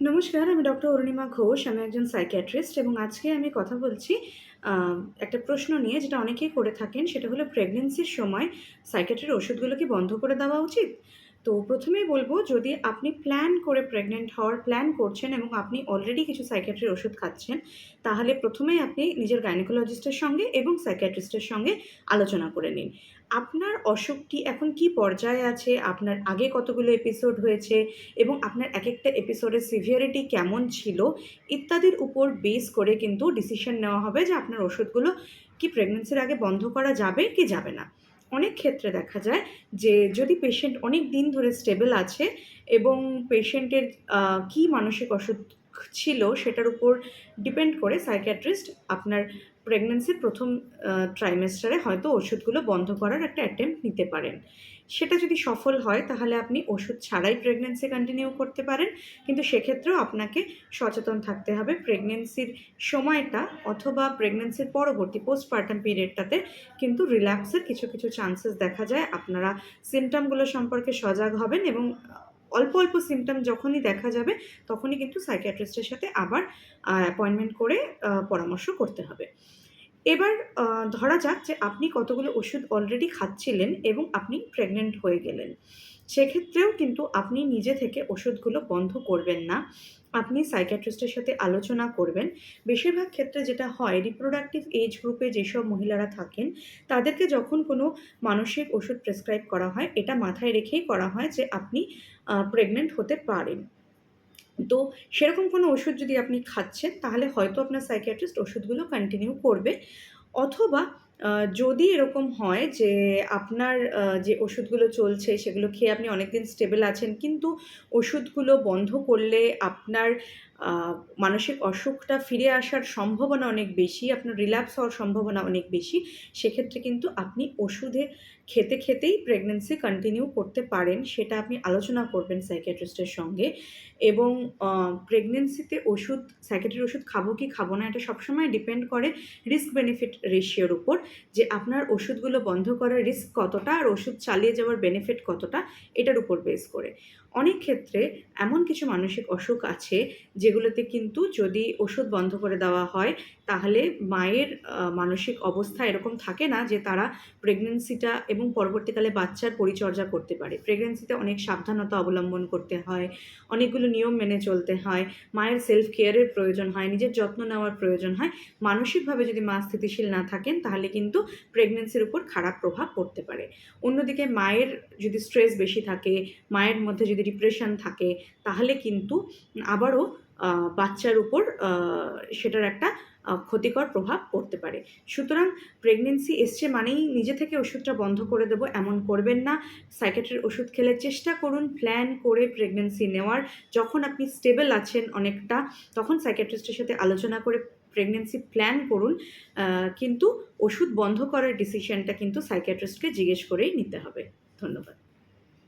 নমস্কার, আমি ডক্টর অরুণিমা ঘোষ, আমি একজন সাইকিয়াট্রিস্ট এবং আজকে আমি কথা বলছি একটা প্রশ্ন নিয়ে যেটা অনেকেই করে থাকেন, সেটা হলো প্রেগনেন্সির সময় সাইকেট্রির ওষুধগুলো কি বন্ধ করে দেওয়া উচিত? তো প্রথমেই বলব, যদি আপনি প্ল্যান করে প্রেগনেন্ট হওয়ার প্ল্যান করছেন এবং আপনি অলরেডি কিছু সাইকিয়াট্রির ওষুধ খাচ্ছেন, তাহলে প্রথমেই আপনি নিজের গাইনোকোলজিস্টের সঙ্গে এবং সাইকিয়াট্রিস্টের সঙ্গে আলোচনা করে নিন। আপনার অসুখটি এখন কি পর্যায়ে আছে, আপনার আগে কতগুলো এপিসোড হয়েছে এবং আপনার এক একটা এপিসোডের সিভিয়ারিটি কেমন ছিল, ইত্যাদির উপর বেস করে কিন্তু ডিসিশন নেওয়া হবে যে আপনার ওষুধগুলো কি প্রেগনেন্সির আগে বন্ধ করা যাবে, কি যাবে না। অনেক ক্ষেত্রে দেখা যায় যে যদি পেশেন্ট অনেক দিন ধরে স্টেবল আছে এবং পেশেন্টের কি মানসিক অসুখ ছিল সেটার উপর ডিপেন্ড করে সাইকিয়াট্রিস্ট আপনার প্রেগনেন্সির প্রথম ট্রাইমেস্টারে হয়তো ওষুধগুলো বন্ধ করার একটা অ্যাটেম্প নিতে পারেন। সেটা যদি সফল হয়, তাহলে আপনি ওষুধ ছাড়াই প্রেগনেন্সি কন্টিনিউ করতে পারেন। কিন্তু সেক্ষেত্রেও আপনাকে সচেতন থাকতে হবে। প্রেগনেন্সির সময়টা অথবা প্রেগনেন্সির পরবর্তী পোস্টপার্টাম পিরিয়ডটাতে কিন্তু রিল্যাক্সের কিছু কিছু চান্সেস দেখা যায়। আপনারা সিমটমগুলো সম্পর্কে সজাগ হবেন এবং অল্প অল্প সিমটম যখনই দেখা যাবে, তখনই কিন্তু সাইকিয়াট্রিস্টের সাথে আবার অ্যাপয়েন্টমেন্ট করে পরামর্শ করতে হবে। এবার ধরা যাক যে আপনি কতগুলো ওষুধ অলরেডি খাচ্ছিলেন এবং আপনি প্রেগনেন্ট হয়ে গেলেন। সেক্ষেত্রেও কিন্তু আপনি নিজে থেকে ওষুধগুলো বন্ধ করবেন না। আপনি সাইকিয়াট্রিস্টের সাথে আলোচনা করবেন। বেশিরভাগ ক্ষেত্রে যেটা হয় রিপ্রোডাক্টিভ এজ গ্রুপে যেসব মহিলারা থাকেন, তাদেরকে যখন কোনো মানসিক ওষুধ প্রেসক্রাইব করা হয়, এটা মাথায় রেখেই করা হয় যে আপনি প্রেগনেন্ট হতে পারেন। তো সেরকম কোনো ওষুধ যদি আপনি খাচ্ছেন, তাহলে হয়তো আপনার সাইকিয়াট্রিস্ট ওষুধগুলো কন্টিনিউ করবে। অথবা যদি এরকম হয় যে আপনার যে ওষুধগুলো চলছে সেগুলো খেয়ে আপনি অনেকদিন স্টেবল আছেন, কিন্তু ওষুধগুলো বন্ধ করলে আপনার মানসিক অসুখটা ফিরে আসার সম্ভাবনা অনেক বেশি, আপনার রিল্যাক্স হওয়ার সম্ভাবনা অনেক বেশি, সেক্ষেত্রে কিন্তু আপনি ওষুধে খেতে খেতেই প্রেগনেন্সি কন্টিনিউ করতে পারেন, সেটা আপনি আলোচনা করবেন সাইকিয়াট্রিস্টের সঙ্গে। এবং প্রেগনেন্সিতে ওষুধ সাইকিয়াট্রির ওষুধ খাব কি খাব না, এটা সবসময় ডিপেন্ড করে রিস্ক বেনিফিট রেশিওর উপর। যে আপনার ওষুধগুলো বন্ধ করার রিস্ক কতটা আর ওষুধ চালিয়ে যাওয়ার বেনিফিট কতটা, এটার উপর বেস করে। অনেক ক্ষেত্রে এমন কিছু মানসিক অসুখ আছে, যেগুলোতে কিন্তু যদি ওষুধ বন্ধ করে দেওয়া হয়, তাহলে মায়ের মানসিক অবস্থা এরকম থাকে না যে তারা প্রেগনেন্সিটা এবং পরবর্তীকালে বাচ্চার পরিচর্যা করতে পারে। প্রেগনেন্সিতে অনেক সাবধানতা অবলম্বন করতে হয়, অনেকগুলো নিয়ম মেনে চলতে হয়, মায়ের সেলফ কেয়ারের প্রয়োজন হয়, নিজের যত্ন নেওয়ার প্রয়োজন হয়। মানসিকভাবে যদি মা স্থিতিশীল না থাকেন, তাহলে কিন্তু প্রেগনেন্সির উপর খারাপ প্রভাব পড়তে পারে। অন্যদিকে মায়ের যদি স্ট্রেস বেশি থাকে, মায়ের মধ্যে যদি ডিপ্রেশন থাকে, তাহলে কিন্তু আবারও বাচ্চার উপর সেটার একটা ক্ষতিকর প্রভাব পড়তে পারে। সুতরাং প্রেগনেন্সি এসছে মানেই নিজে থেকে ওষুধটা বন্ধ করে দেবো, এমন করবেন না। সাইকেট্রির ওষুধ খেলে চেষ্টা করুন প্ল্যান করে প্রেগনেন্সি নেওয়ার। যখন আপনি স্টেবল আছেন অনেকটা, তখন সাইকেট্রিস্টের সাথে আলোচনা করে প্রেগনেন্সি প্ল্যান করুন। কিন্তু ওষুধ বন্ধ করার ডিসিশনটা কিন্তু সাইকিয়াট্রিস্টকে জিজ্ঞেস করেই নিতে হবে। ধন্যবাদ।